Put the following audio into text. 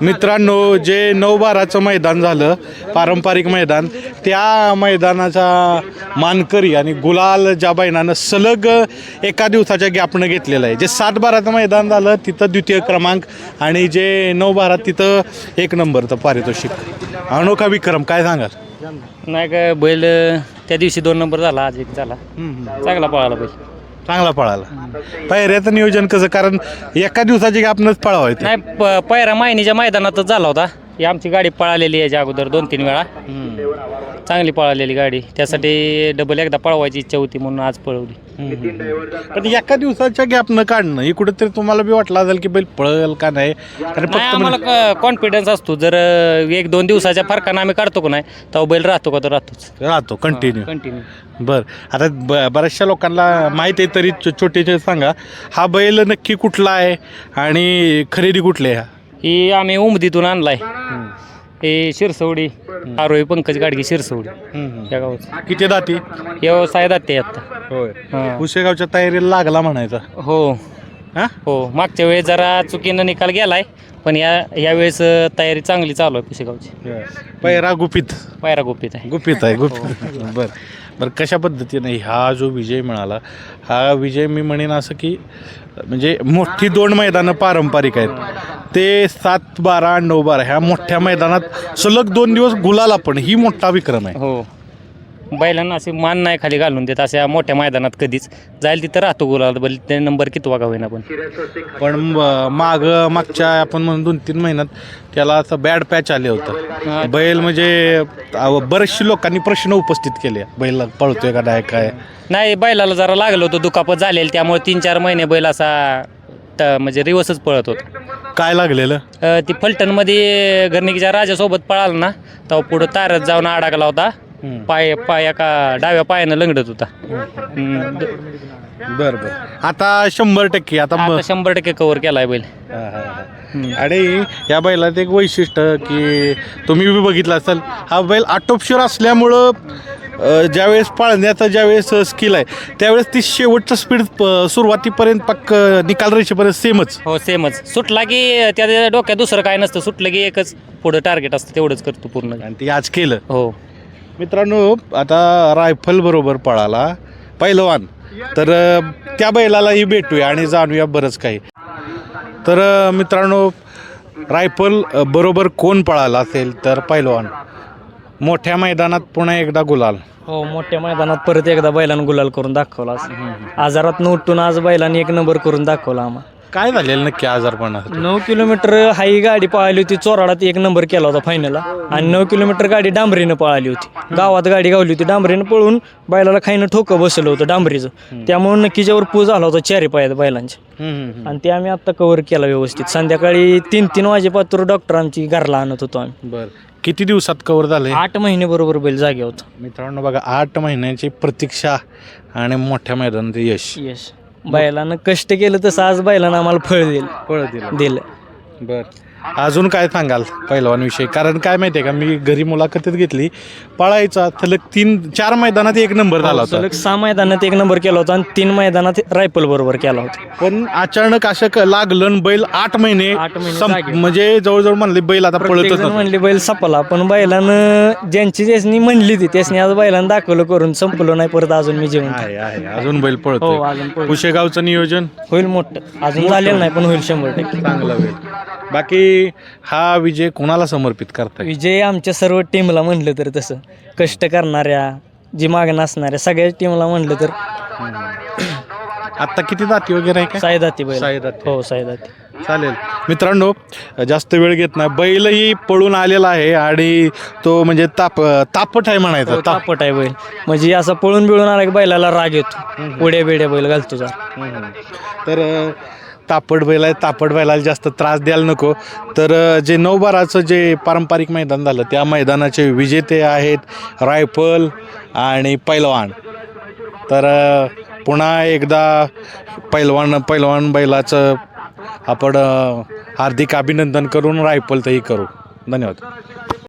मित्रांनो जे नऊ बाराचं मैदान झालं पारंपरिक मैदान त्या मैदानाचा मानकरी आणि गुलाल ज्या बैलानं सलग एका दिवसाच्या गॅपनं घेतलेलं आहे. जे सात बाराचं मैदान झालं तिथं द्वितीय क्रमांक आणि जे नऊ बारा तिथं एक नंबरचं पारितोषिक. अनोखा विक्रम काय सांगाल? नाही काय बैल त्या दिवशी दोन नंबर झाला आज एक झाला. चांगला पळाला बैल. चांगला पळाला. पायऱ्याचं नियोजन कसं? कारण एका दिवसाची गॅपनंच पळावायचं नाही प- पहिरा मायनीच्या मैदानातच झाला होता. ही आमची गाडी पळालेली आहे याच्या अगोदर दोन तीन वेळा चांगली पळालेली गाडी. त्यासाठी डबल एकदा पळवायची इच्छा होती म्हणून आज पळवली. पण एका दिवसाच्या गॅपनं काढणं हे कुठेतरी तुम्हाला बी वाटलं असेल की बैल पळेल का नाही? कारण नाही फक्त आम्हाला कॉन्फिडन्स असतो. जर अं, एक दोन दिवसाच्या फरकानं आम्ही काढतो का नाही तेव्हा बैल राहतो का तर राहतोच. राहतो कंटिन्यू कंटिन्यू बर. आता ब बऱ्याचशा लोकांना माहीत आहे तरी छो- छोटे सांगा हा बैल नक्की कुठला आहे आणि खरेदी कुठली आहे? हा ही आम्ही उमदीतून आणलाय. हे शिरसवडी आरोही पंकज गाडगे शिरसवडी. या गावात किती दाती? व्यवसाय जाते आता. होय. हा. पुसेगावच्या तयारीला लागला म्हणायचा. हो. हा? हो मागच्या वेळेस जरा चुकीनं निकाल गेलाय पण या यावेळेस अं, तयारी चांगली चालू आहे पुसेगावची पैरा गुपित. पायरा गुपित आहे. गुपित आहे गुपित. बर. बरं कशा पद्धतीने हा जो विजय मिळाला हा विजय मी म्हणेन असं की म्हणजे मोठी दोन मैदानं पारंपरिक आहेत. ते सात बारा नऊ बारा ह्या मोठ्या मैदानात सलग दोन दिवस गुलाला पण ही मोठा विक्रम आहे. हो. बैलांना असे मान नाही खाली घालून देत अशा मोठ्या मैदानात कधीच. जाईल तिथं राहतो गुलाल बैल ते नंबर किती वागा होईना पण. पण म- माग मागच्या आपण म्हणून दोन तीन महिन्यात त्याला असं बॅड पॅच आले होतं. बैल म्हणजे अव- बरेचशे लोकांनी प्रश्न उपस्थित केले. बैल पळतोय का नाही काय? नाही बैलाला जरा लागलं होतं दुखापत झालेली त्यामुळे तीन चार महिने बैल असा त- म्हणजे रिवर्सच पळत होता. काय लागलेलं? अ, ती फलटणमध्ये घरणिकीच्या राजासोबत पळाला ना तेव्हा पुढं तारत जाऊन अडकला होता. पाय पाय एका डाव्या पायानं लंगडत होता. हम्म. बर बर. आता शंभर टक्के आता म- आता शंभर टक्के कव्हर केलाय बैल. हा, हा, हा. आणि या बैलात एक वैशिष्ट्य की तुम्ही बी बघितलं असाल हा बैल आटोपशीर असल्यामुळं ज्यावेळेस पाळण्याचं ज्यावेळेस स्किल आहे त्यावेळेस ती शेवटचं स्पीड सुरुवातीपर्यंत पक्क निकाल रेषेपर्यंत सेमच हो सेमच सुटला की त्या डोक्यात दुसरं काय नसतं सुटलं की एकच पुढं टार्गेट असतं तेवढंच करतो पूर्ण. आणि ती आज केलं. हो. मित्रांनो आता रायफल बरोबर पळाला पहिलवान तर त्या बैलालाही भेटूया आणि जाणूया बरंच काही. तर मित्रांनो रायफल बरोबर कोण पळाला असेल तर पहिलवान मोठ्या मैदानात पुन्हा एकदा गुलाल. हो मोठ्या मैदानात परत एकदा बैलानं गुलाल करून दाखवला आजारात उठून आज बैलाने एक नंबर करून दाखवला आम्हाला काय झालेलं नक्की आजारपणात नऊ किलोमीटर हाई गाडी पळाली होती चोराडात एक नंबर केला होता फायनलला आणि नऊ किलोमीटर गाडी डांबरीनं पळाली होती. गावात गाडी गावली होती डांबरीनं पळून बैलाला खाईनं ठोकं बसलं होतं डांबरीचं. त्यामुळे नक्कीच्यावर पू झाला होता चारी पायात बैलांच्या आणि ते आम्ही आता कव्हर केला व्यवस्थित. संध्याकाळी तीन तीन वाजेपासून डॉक्टर आमची घरला आणत होतो आम्ही. बर. किती दिवसात कव्हर झाले आठ महिने बरोबर बैल जागे होता. मित्रांनो बघा आठ महिन्याची प्रतीक्षा आणि मोठ्या मैदानात यश. यश. बैलानं कष्ट केलं तसं आज बैलानं आम्हाला फळ दिलं. पळ दिलं. दिलं. बर. अजून काय सांगाल पैलवानविषयी? कारण काय माहिती आहे का मी घरी मुलाखतीत घेतली पळायचा सलग तीन चार मैदानात एक नंबर झाला होता. सलग सहा मैदानात एक नंबर केला होता आणि तीन मैदानात रायफल बरोबर केला होता. पण अचानक असं क- लागलं आणि बैल आठ महिने आठ महिने संप- जागे. म्हणजे जवळजवळ म्हणले बैल आता पळतच नव्हता. म्हणले बैल सपला पण बैलानं ज्यांची ज्यासनी म्हणली ती त्यासनी आज बैलानं दाखवलं करून संपलो नाही परत अजून मी जेवण आहे. आहे अजून बैल हो पळतोय अजून पळतो. कुशेगावचं नियोजन? होईल मोठं. अजून झालेलं नाही पण होईल शंभर टक्के. चांगलं होईल. बाकी हा विजय कोणाला समर्पित करताय? विजय आमच्या सर्व टीमला म्हणलं तर तसं. कष्ट करणाऱ्या जी मागणं असणाऱ्या सगळ्या टीमला म्हणलं तर. आता किती जाती वगैरे आहे का सायदाती बैल. साईदाती. हो सायदाती चालेल. मित्रांनो जास्त वेळ घेत नाही. बैलही पळून आलेला आहे आणि तो म्हणजे ताप तापट आहे म्हणायचा. ताप. तापट आहे बैल. म्हणजे असं पळून बिळून आला की बैलाला राग येतो. उड्या बिड्या बैल घालतो जरा. तर अ, तापड बैल आहे तापड बैलाला जास्त त्रास द्यायला नको. तर जे नऊबाराचं जे पारंपरिक मैदान झालं त्या मैदानाचे विजेते आहेत रायफल आणि पैलवान. तर पुन्हा एकदा पैलवान पैलवान बैलाचं आपण हार्दिक अभिनंदन करून रायफलतही करू. धन्यवाद.